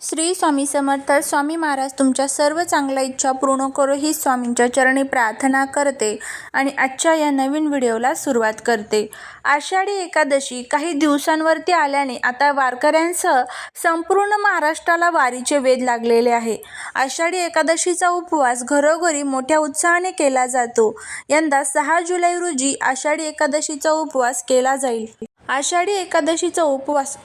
श्री स्वामी समर्थ स्वामी महाराज तुमच्या सर्व चांगल्या इच्छा पूर्ण करो ही स्वामींच्या चरणी प्रार्थना करते आणि आजच्या या नवीन व्हिडिओला सुरुवात करते. आषाढी एकादशी काही दिवसांवरती आल्याने आता वारकऱ्यांसह संपूर्ण महाराष्ट्राला वारीचे वेध लागलेले आहे. आषाढी एकादशीचा उपवास घरोघरी मोठ्या उत्साहाने केला जातो. यंदा सहा जुलै रोजी आषाढी एकादशीचा उपवास केला जाईल. आषाढी एकादशीचा उपवास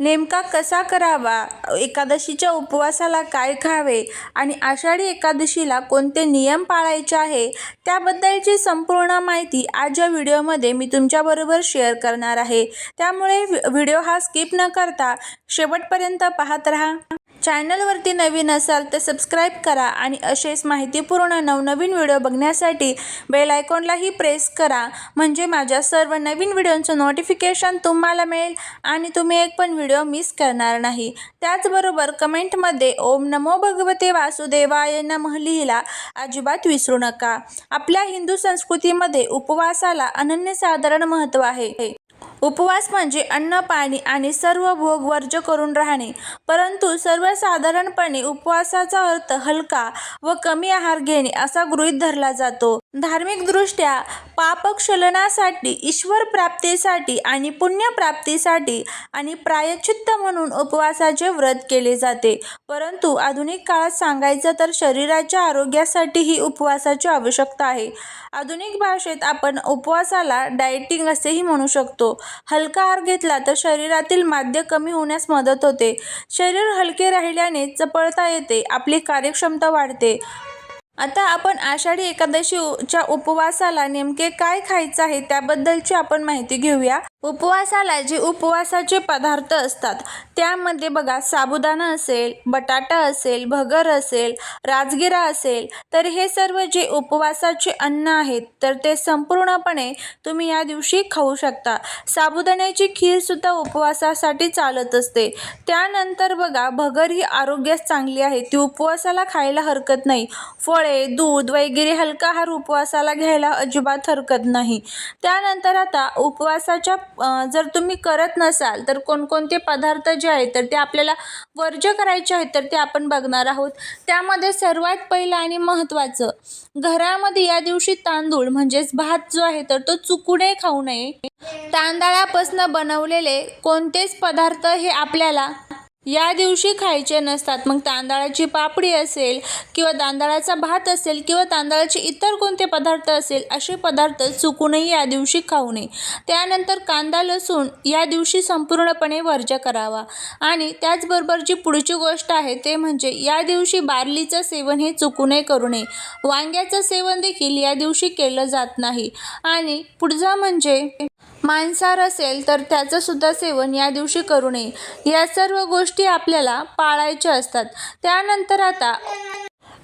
नेमका कसा करावा? एकादशीच्या उपवासाला काय खावे? आणि आषाढी एकादशीला कोणते नियम पाळायचे आहे? त्याबद्दलची संपूर्ण माहिती आज या व्हिडिओमध्ये मी तुमच्याबरोबर शेअर करणार आहे. त्यामुळे व्हिडिओ हा स्किप न करता शेवटपर्यंत पाहत राहा. चॅनलवरती नवीन असाल तर सबस्क्राईब करा आणि असेच माहितीपूर्ण नवनवीन व्हिडिओ बघण्यासाठी बेल आयकॉनलाही प्रेस करा. म्हणजे माझ्या सर्व नवीन व्हिडिओंचं नोटिफिकेशन तुम्हाला मिळेल आणि तुम्ही एक पण व्हिडिओ मिस करणार नाही. त्याचबरोबर कमेंटमध्ये ओम नमो भगवते वासुदेवाय नमः लिहिला अजिबात विसरू नका. आपल्या हिंदू संस्कृतीमध्ये उपवासाला अनन्यसाधारण महत्त्व आहे. उपवास म्हणजे अन्न पाणी आणि सर्व भोग वर्ज करून राहणे. परंतु सर्वसाधारणपणे उपवासाचा अर्थ हलका व कमी आहार घेणे असा गृहीत धरला जातो. धार्मिकदृष्ट्या पापक्षलनासाठी ईश्वर प्राप्तीसाठी आणि पुण्यप्राप्तीसाठी आणि प्रायश्चित्त म्हणून उपवासाचे व्रत केले जाते. परंतु आधुनिक काळात सांगायचं तर शरीराच्या आरोग्यासाठीही उपवासाची आवश्यकता आहे. आधुनिक भाषेत आपण उपवासाला डाएटिंग असेही म्हणू शकतो. हलका आहार घेतला तर शरीरातील माद्य कमी होण्यास मदत होते. शरीर हलके राहिल्याने चपळता येते आपली कार्यक्षमता वाढते. आता आपण आषाढी एकादशीच्या उपवासाला नेमके काय खायचं आहे त्याबद्दलची आपण माहिती घेऊया. उपवासाला जे उपवासाचे पदार्थ असतात त्यामध्ये बघा साबुदाणा असेल बटाटा असेल भगर असेल राजगिरा असेल तर हे सर्व जे उपवासाचे अन्न आहेत तर ते संपूर्णपणे तुम्ही या दिवशी खाऊ शकता. साबुदाण्याची खीरसुद्धा उपवासासाठी चालत असते. त्यानंतर बघा भगर ही आरोग्यास चांगली आहे ती उपवासाला खायला हरकत नाही. फळे दूध वगैरे हलका आहार उपवासाला घ्यायला अजिबात हरकत नाही. त्यानंतर आता उपवासाच्या जर तुम्ही करत नसाल तर कोणकोणते पदार्थ जे आहेत तर ते आपल्याला वर्ज्य करायचे आहेत तर ते आपण बघणार आहोत. त्यामध्ये सर्वात पहिलं आणि महत्त्वाचं घरामध्ये या दिवशी तांदूळ म्हणजेच भात जो आहे तर तो चुकूनही खाऊ नये. तांदळापासून बनवलेले कोणतेच पदार्थ हे आपल्याला या दिवशी खायचे नसतात. मग तांदळाची पापडी असेल किंवा तांदळाचा भात असेल किंवा तांदळाचे इतर कोणते पदार्थ असेल असे पदार्थ चुकूनही या दिवशी खाऊ नये. त्यानंतर कांदा लसूण या दिवशी संपूर्णपणे वर्ज्य करावा. आणि त्याचबरोबर जी पुढची गोष्ट आहे ते म्हणजे या दिवशी बार्लीचं सेवन हे चुकूनही करू नये. वांग्याचं सेवन देखील या दिवशी केलं जात नाही. आणि पुढचा म्हणजे मांसाहार असेल तर त्याचं सुद्धा सेवन या दिवशी करू नये. या सर्व गोष्टी आपल्याला पाळायच्या असतात. त्यानंतर आता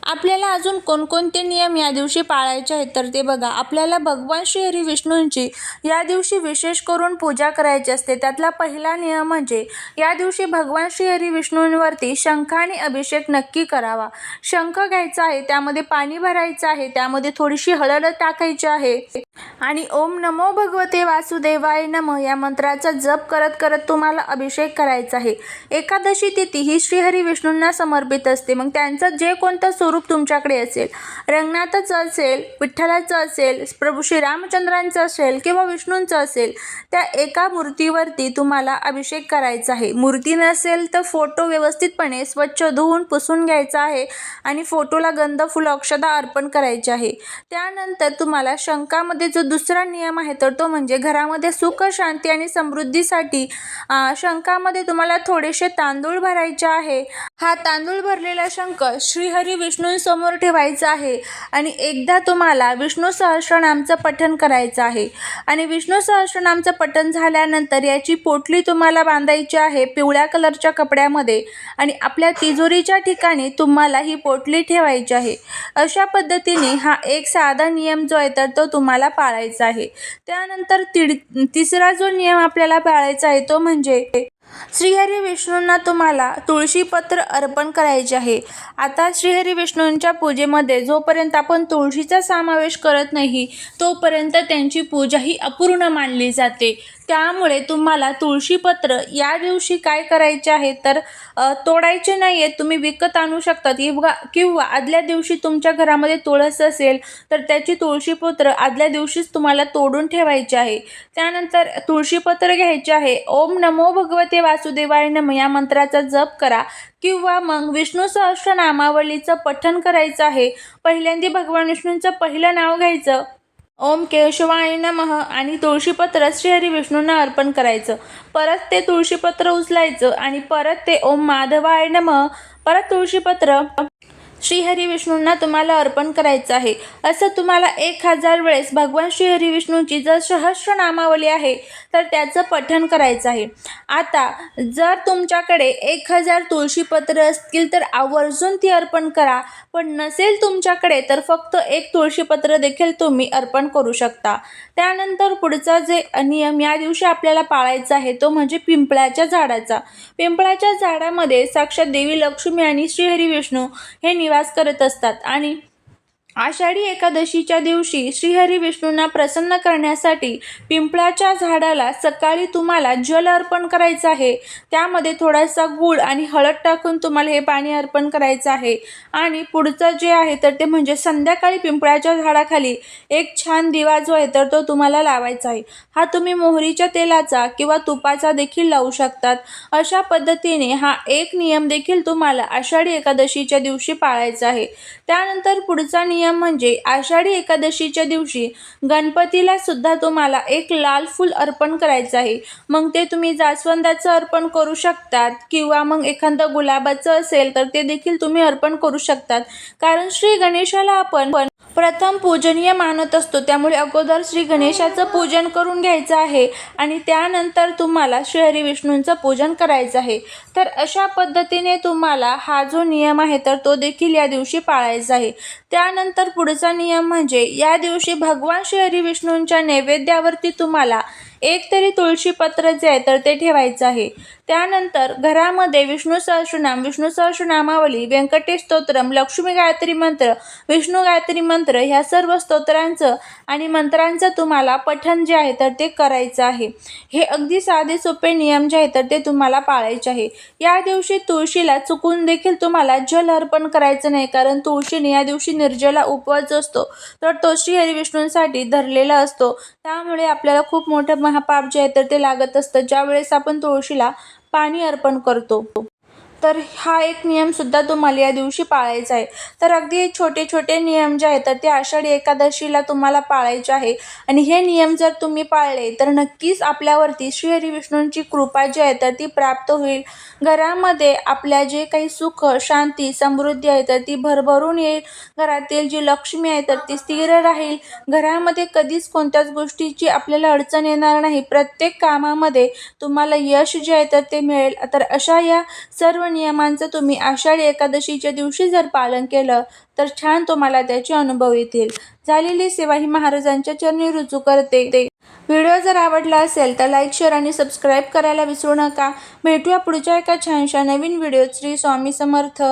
आपल्याला अजून कोणकोणते नियम या दिवशी पाळायचे आहेत तर ते बघा. आपल्याला भगवान श्री हरी विष्णूंची या दिवशी विशेष करून पूजा करायची असते. त्यातला पहिला नियम म्हणजे या दिवशी भगवान श्री हरी विष्णूंवरती शंखाने अभिषेक नक्की करावा. शंख घ्यायचा आहे त्यामध्ये पाणी भरायचं आहे त्यामध्ये थोडीशी हळद टाकायची आहे आणि ओम नमो भगवते वासुदेवाय नम या मंत्राचा जप करत करत तुम्हाला अभिषेक करायचा आहे. एकादशी तिथी ही श्रीहरी विष्णूंना समर्पित असते. मग त्यांचं जे कोणतं स्वरूप तुमच्याकडे असेल रंगनाथाचं असेल विठ्ठलाचं असेल प्रभू श्रीरामचंद्रांचं असेल किंवा विष्णूंचं असेल त्या एका मूर्तीवरती तुम्हाला अभिषेक करायचा आहे. मूर्ती नसेल तर फोटो व्यवस्थितपणे स्वच्छ धुवून पुसून घ्यायचा आहे आणि फोटोला गंध फुलं अक्षदा अर्पण करायचे आहे. त्यानंतर तुम्हाला शंकामध्ये जो दुसरा नियम आहे तर तो म्हणजे घरामध्ये सुख शांती आणि समृद्धीसाठी शंकामध्ये तुम्हाला थोडेसे तांदूळ भरायचे आहे. हा तांदूळ भरलेला शंख श्रीहरी विष्णूंसमोर ठेवायचा आहे. आणि एकदा तुम्हाला विष्णू सहस्रनामचं पठण करायचं आहे. आणि विष्णू सहस्रनामचं पठण झाल्यानंतर याची पोटली तुम्हाला बांधायची आहे पिवळ्या कलरच्या कपड्यामध्ये. आणि आपल्या तिजोरीच्या ठिकाणी तुम्हाला ही पोटली ठेवायची आहे. अशा पद्धतीने हा एक साधा नियम जो आहे तर तो तुम्हाला पाळायचा आहे. त्यानंतर तिड तिसरा जो नियम आपल्याला पाळायचा आहे तो म्हणजे श्रीहरी विष्णूंना तुम्हाला तुळशीपत्र अर्पण करायचे आहे. आता श्रीहरी विष्णूंच्या पूजेमध्ये जोपर्यंत आपण तुळशीचा समावेश करत नाही तोपर्यंत त्यांची पूजा ही अपूर्ण मानली जाते. त्यामुळे तुम्हाला तुळशीपत्र या दिवशी काय करायचे आहे? तर तोडायचे नाही आहेत तुम्ही विकत आणू शकता किंवा किंवा आदल्या दिवशी तुमच्या घरामध्ये तुळस असेल तर त्याची तुळशीपत्र आदल्या दिवशीच तुम्हाला तोडून ठेवायचे आहे. त्यानंतर तुळशीपत्र घ्यायचे आहे. ओम नमो भगवते वासुदेवाय नम या मंत्राचा जप करा. किंवा मग विष्णू सहस्रनामावलीचं पठण करायचं आहे. पहिल्यांदा भगवान विष्णूंचं पहिलं नाव घ्यायचं. ओम केशवाय नमः. आणि तुळशीपत्र श्रीहरी विष्णूंना अर्पण करायचं. परत ते तुळशीपत्र उचलायचं आणि परत ते ओम माधवाय नमः. परत तुळशीपत्र श्रीहरी विष्णूंना तुम्हाला अर्पण करायचं आहे. असं तुम्हाला एक हजार वेळेस भगवान श्रीहरी विष्णूंची जर सहस्र नामावली आहे तर त्याचं पठण करायचं आहे. आता जर तुमच्याकडे एक हजार तुळशीपत्र असतील तर आवर्जून ती अर्पण करा. पण नसेल तुमच्याकडे तर फक्त एक तुळशीपत्र देखील तुम्ही अर्पण करू शकता. त्यानंतर पुढचा जे नियम या दिवशी आपल्याला पाळायचा आहे तो म्हणजे पिंपळाच्या झाडाचा. पिंपळाच्या झाडामध्ये साक्षात देवी लक्ष्मी आणि श्रीहरी विष्णू हे निवास करत असतात. आणि आषाढी एकादशीच्या दिवशी श्रीहरी विष्णूंना प्रसन्न करण्यासाठी पिंपळाच्या झाडाला सकाळी तुम्हाला जल अर्पण करायचं आहे. त्यामध्ये थोडासा गूळ आणि हळद टाकून तुम्हाला हे पाणी अर्पण करायचं आहे. आणि पुढचं जे आहे तर ते म्हणजे संध्याकाळी पिंपळाच्या झाडाखाली एक छान दिवा जो आहे तर तो तुम्हाला लावायचा आहे. हा तुम्ही मोहरीच्या तेलाचा किंवा तुपाचा देखील लावू शकतात. अशा पद्धतीने हा एक नियम देखील तुम्हाला आषाढी एकादशीच्या दिवशी पाळायचा आहे. त्यानंतर पुढचा नियम म्हणजे आषाढी एकादशीच्या दिवशी गणपतीला सुद्धा तुम्हाला एक लाल फूल अर्पण करायचं आहे. मग ते तुम्ही जास्वंदाचं अर्पण करू शकतात किंवा मग एखादं गुलाबाचं असेल तर ते देखील तुम्ही अर्पण करू शकतात. कारण श्री गणेशाला आपण प्रथम पूजनीय मानत असतो. त्यामुळे अगोदर श्री गणेशाचं पूजन करून घ्यायचं आहे आणि त्यानंतर तुम्हाला श्री विष्णूंचं पूजन करायचं आहे. तर अशा पद्धतीने तुम्हाला हा जो नियम आहे तर तो देखील या दिवशी पाळायचा आहे. त्यानंतर पुढचा नियम म्हणजे या दिवशी भगवान श्री विष्णूंच्या नैवेद्यावरती तुम्हाला एक तरी तुळशीपत्र जे आहे तर ते ठेवायचं आहे. त्यानंतर घरामध्ये विष्णू सहस्रनाम विष्णू सहस्रनामावली व्यंकटेश स्तोत्रम लक्ष्मी गायत्री मंत्र विष्णू गायत्री मंत्र ह्या सर्व स्तोत्रांचं आणि मंत्रांचं तुम्हाला पठण जे आहे तर ते करायचं आहे. हे अगदी साधे सोपे नियम जे आहे तर ते तुम्हाला पाळायचे आहे. या दिवशी तुळशीला चुकून देखील तुम्हाला जल अर्पण करायचं नाही कारण तुळशीने या दिवशी निर्जला उपवास असतो तर तो श्रीहरी हरिविष्णूंसाठी धरलेला असतो. त्यामुळे आपल्याला खूप मोठं महापाप जे आहे तर ते लागत असतं. ज्यावेळेस आपण तुळशीला पाणी अर्पण करतो. तर हा एक नियमसुद्धा तुम्हाला या दिवशी पाळायचा आहे. तर अगदी छोटे छोटे नियम जे आहेत तर ते आषाढी एकादशीला तुम्हाला पाळायचे आहे. आणि हे नियम जर तुम्ही पाळले तर नक्कीच आपल्यावरती श्री हरी विष्णूंची कृपा जी आहे तर ती प्राप्त होईल. घरामध्ये आपल्या जे काही सुख शांती समृद्धी आहे तर ती भरभरून येईल. घरातील जी लक्ष्मी आहे तर ती स्थिर राहील. घरामध्ये कधीच कोणत्याच गोष्टीची आपल्याला अडचण येणार नाही. प्रत्येक कामामध्ये तुम्हाला यश जे आहे तर ते मिळेल. तर अशा या सर्व नियमांचं तुम्ही आषाढी एकादशीच्या दिवशी जर पालन केलं तर छान तुम्हाला त्याचे अनुभव येतील. झालेली सेवा ही महाराजांच्या चरणी रुजू करते. व्हिडिओ जर आवडला असेल तर लाईक शेअर आणि सबस्क्राईब करायला विसरू नका. भेटूया पुढच्या एका छानशा नवीन व्हिडिओ श्री स्वामी समर्थ.